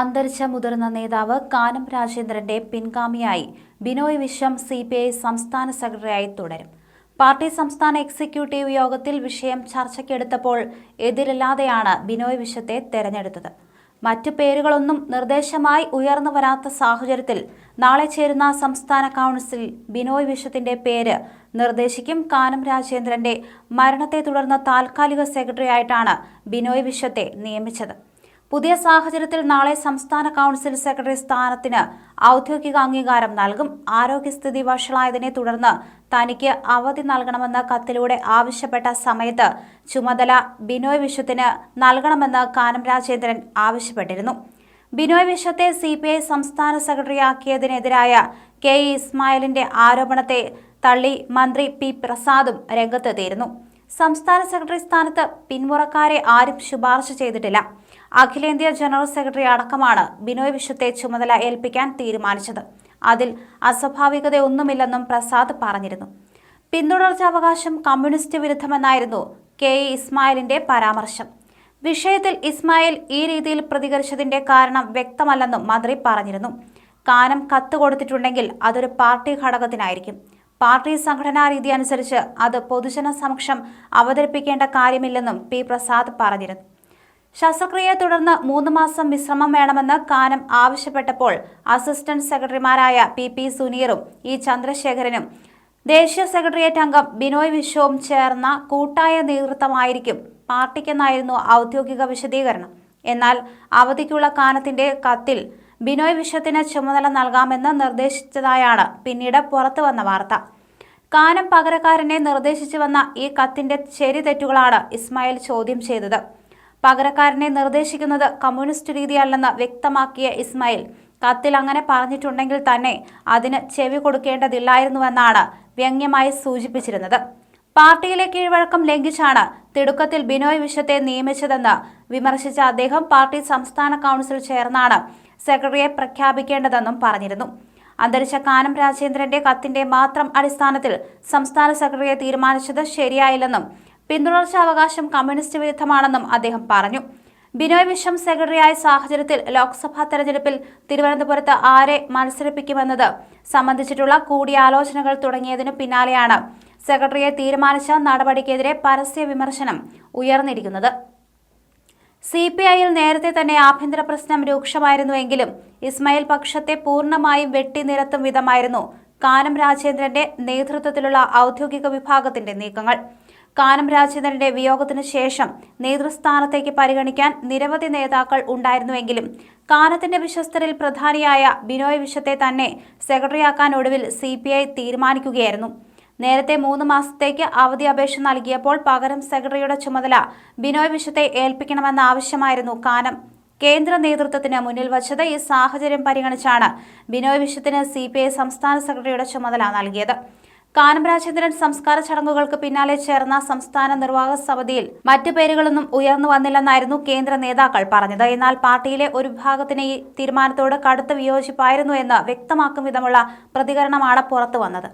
അന്തരിച്ച മുതിർന്ന നേതാവ് കാനം രാജേന്ദ്രന്റെ പിൻഗാമിയായി Binoy Viswam C P I സംസ്ഥാന സെക്രട്ടറിയായി തുടരും. പാർട്ടി സംസ്ഥാന എക്സിക്യൂട്ടീവ് യോഗത്തിൽ വിഷയം ചർച്ചയ്ക്കെടുത്തപ്പോൾ എതിരില്ലാതെയാണ് ബിനോയ് വിശ്വത്തെ തെരഞ്ഞെടുത്തത്. മറ്റു പേരുകളൊന്നും നിർദ്ദേശമായി ഉയർന്നു വരാത്ത സാഹചര്യത്തിൽ നാളെ ചേരുന്ന സംസ്ഥാന കൗൺസിൽ ബിനോയ് വിശ്വത്തിന്റെ പേര് നിർദ്ദേശിക്കും കാനം രാജേന്ദ്രന്റെ മരണത്തെ തുടർന്ന് താൽക്കാലിക സെക്രട്ടറിയായിട്ടാണ് ബിനോയ് വിശ്വത്തെ നിയമിച്ചത്. പുതിയ സാഹചര്യത്തിൽ നാളെ സംസ്ഥാന കൗൺസിൽ സെക്രട്ടറി സ്ഥാനത്തിന് ഔദ്യോഗിക അംഗീകാരം നൽകും. ആരോഗ്യസ്ഥിതി വഷളായതിനെ തുടർന്ന് തനിക്ക് അവധി നൽകണമെന്ന് കത്തിലൂടെ ആവശ്യപ്പെട്ട സമയത്ത് ചുമതല ബിനോയ് വിശ്വത്തിന് നൽകണമെന്ന് കാനം രാജേന്ദ്രൻ ആവശ്യപ്പെട്ടിരുന്നു. ബിനോയ് വിശ്വത്തെ സി പി ഐ സംസ്ഥാന സെക്രട്ടറിയാക്കിയതിനെതിരായ കെ ഇസ്മായിലിന്റെ ആരോപണത്തെ തള്ളി മന്ത്രി പി പ്രസാദും രംഗത്തെത്തിയിരുന്നു. സംസ്ഥാന സെക്രട്ടറി സ്ഥാനത്ത് പിന്മുറക്കാരെ ആരും ശുപാർശ ചെയ്തിട്ടില്ല. അഖിലേന്ത്യാ ജനറൽ സെക്രട്ടറി അടക്കമാണ് ബിനോയ് വിശ്വത്തെ ചുമതല ഏൽപ്പിക്കാൻ തീരുമാനിച്ചത്. അതിൽ അസ്വാഭാവികതയൊന്നുമില്ലെന്നും പ്രസാദ് പറഞ്ഞിരുന്നു. പിന്തുടർച്ചാവകാശം കമ്മ്യൂണിസ്റ്റ് വിരുദ്ധമെന്നായിരുന്നു കെ ഇ ഇസ്മായിലിന്റെ പരാമർശം. വിഷയത്തിൽ ഇസ്മായിൽ ഈ രീതിയിൽ പ്രതികരിച്ചതിന്റെ കാരണം വ്യക്തമല്ലെന്നും മന്ത്രി പറഞ്ഞിരുന്നു. കാനം കത്ത് കൊടുത്തിട്ടുണ്ടെങ്കിൽ അതൊരു പാർട്ടി ഘടകത്തിനായിരിക്കും. പാർട്ടി സംഘടനാ രീതി അനുസരിച്ച് അത് പൊതുജന സമക്ഷം അവതരിപ്പിക്കേണ്ട കാര്യമില്ലെന്നും പി പ്രസാദ് പറഞ്ഞിരുന്നു. ശസ്ത്രക്രിയയെ തുടർന്ന് മൂന്ന് മാസം വിശ്രമം വേണമെന്ന് കാനം ആവശ്യപ്പെട്ടപ്പോൾ അസിസ്റ്റന്റ് സെക്രട്ടറിമാരായ പി പി സുനീറും ഇ ചന്ദ്രശേഖരനും ദേശീയ സെക്രട്ടേറിയറ്റ് അംഗം ബിനോയ് വിശ്വവും ചേർന്ന കൂട്ടായ നേതൃത്വമായിരിക്കും പാർട്ടിക്കെന്നായിരുന്നു ഔദ്യോഗിക വിശദീകരണം. എന്നാൽ അവധിക്കുള്ള കാനത്തിന്റെ കത്തിൽ ബിനോയ് വിശ്വത്തിന് ചുമതല നൽകാമെന്ന് നിർദ്ദേശിച്ചതായാണ് പിന്നീട് പുറത്തുവന്ന വാർത്ത. കാനം പകരക്കാരനെ നിർദ്ദേശിച്ചുവന്ന ഈ കത്തിന്റെ ശരി തെറ്റുകളാണ് ഇസ്മായിൽ ചോദ്യം ചെയ്തത്. പകരക്കാരനെ നിർദ്ദേശിക്കുന്നത് കമ്മ്യൂണിസ്റ്റ് രീതിയല്ലെന്ന് വ്യക്തമാക്കിയ ഇസ്മായിൽ കത്തിൽ അങ്ങനെ പറഞ്ഞിട്ടുണ്ടെങ്കിൽ തന്നെ അതിന് ചെവി കൊടുക്കേണ്ടതില്ലായിരുന്നുവെന്നാണ് വ്യംഗ്യമായി സൂചിപ്പിച്ചിരുന്നത്. പാർട്ടിയിലെ കീഴ്വഴക്കം ലംഘിച്ചാണ് തിടുക്കത്തിൽ ബിനോയ് വിശ്വത്തെ നിയമിച്ചതെന്ന് വിമർശിച്ച അദ്ദേഹം പാർട്ടി സംസ്ഥാന കൗൺസിൽ ചേർന്നാണ് സെക്രട്ടറിയെ പ്രഖ്യാപിക്കേണ്ടതെന്നും പറഞ്ഞിരുന്നു. അന്തരിച്ച കാനം രാജേന്ദ്രന്റെ കത്തിന്റെ മാത്രം അടിസ്ഥാനത്തിൽ സംസ്ഥാന സെക്രട്ടറിയെ തീരുമാനിച്ചത് ശരിയായില്ലെന്നും പിന്തുടർച്ചാവകാശം കമ്മ്യൂണിസ്റ്റ് വിരുദ്ധമാണെന്നും അദ്ദേഹം പറഞ്ഞു. ബിനോയ് വിശ്വം സെക്രട്ടറിയായ സാഹചര്യത്തിൽ ലോക്സഭാ തെരഞ്ഞെടുപ്പിൽ തിരുവനന്തപുരത്ത് ആരെ മത്സരിപ്പിക്കുമെന്നത് സംബന്ധിച്ചിട്ടുള്ള കൂടിയാലോചനകൾ തുടങ്ങിയതിനു പിന്നാലെയാണ് സെക്രട്ടറിയെ തീരുമാനിച്ച നടപടിക്കെതിരെ പരസ്യ വിമർശനം ഉയർന്നിരിക്കുന്നത്. സി പി ഐയിൽ നേരത്തെ തന്നെ ആഭ്യന്തര പ്രശ്നം രൂക്ഷമായിരുന്നുവെങ്കിലും ഇസ്മായിൽ പക്ഷത്തെ പൂർണമായും വെട്ടിനിരത്തും വിധമായിരുന്നു കാനം രാജേന്ദ്രന്റെ നേതൃത്വത്തിലുള്ള ഔദ്യോഗിക വിഭാഗത്തിന്റെ നീക്കങ്ങൾ. കാനം രാജേന്ദ്രന്റെ വിയോഗത്തിനു ശേഷം നേതൃസ്ഥാനത്തേക്ക് പരിഗണിക്കാൻ നിരവധി നേതാക്കൾ ഉണ്ടായിരുന്നുവെങ്കിലും കാനത്തിന്റെ വിശ്വസ്തരിൽ പ്രധാനിയായ ബിനോയ് വിശ്വത്തെ തന്നെ സെക്രട്ടറിയാക്കാൻ ഒടുവിൽ സി തീരുമാനിക്കുകയായിരുന്നു. നേരത്തെ മൂന്ന് മാസത്തേക്ക് അവധി അപേക്ഷ നൽകിയപ്പോൾ പകരം സെക്രട്ടറിയുടെ ചുമതല ബിനോയ് വിശ്വത്തെ ഏൽപ്പിക്കണമെന്ന ആവശ്യമായിരുന്നു കാനം. കേന്ദ്ര നേതൃത്വത്തിന് മുന്നിൽ വച്ചത് ഈ സാഹചര്യം പരിഗണിച്ചാണ് ബിനോയ് വിശ്വത്തിന് സി സംസ്ഥാന സെക്രട്ടറിയുടെ ചുമതല നൽകിയത്. കാനം രാജേന്ദ്രൻ സംസ്കാര ചടങ്ങുകൾക്ക് പിന്നാലെ ചേർന്ന സംസ്ഥാന നിർവാഹക സമിതിയിൽ മറ്റു പേരുകളൊന്നും ഉയർന്നു വന്നില്ലെന്നായിരുന്നു കേന്ദ്ര നേതാക്കൾ പറഞ്ഞത്. എന്നാൽ പാർട്ടിയിലെ ഒരു വിഭാഗത്തിന് ഈ തീരുമാനത്തോട് കടുത്ത വിയോജിപ്പായിരുന്നു എന്ന് വ്യക്തമാക്കും വിധമുള്ള പ്രതികരണമാണ് പുറത്തു വന്നത്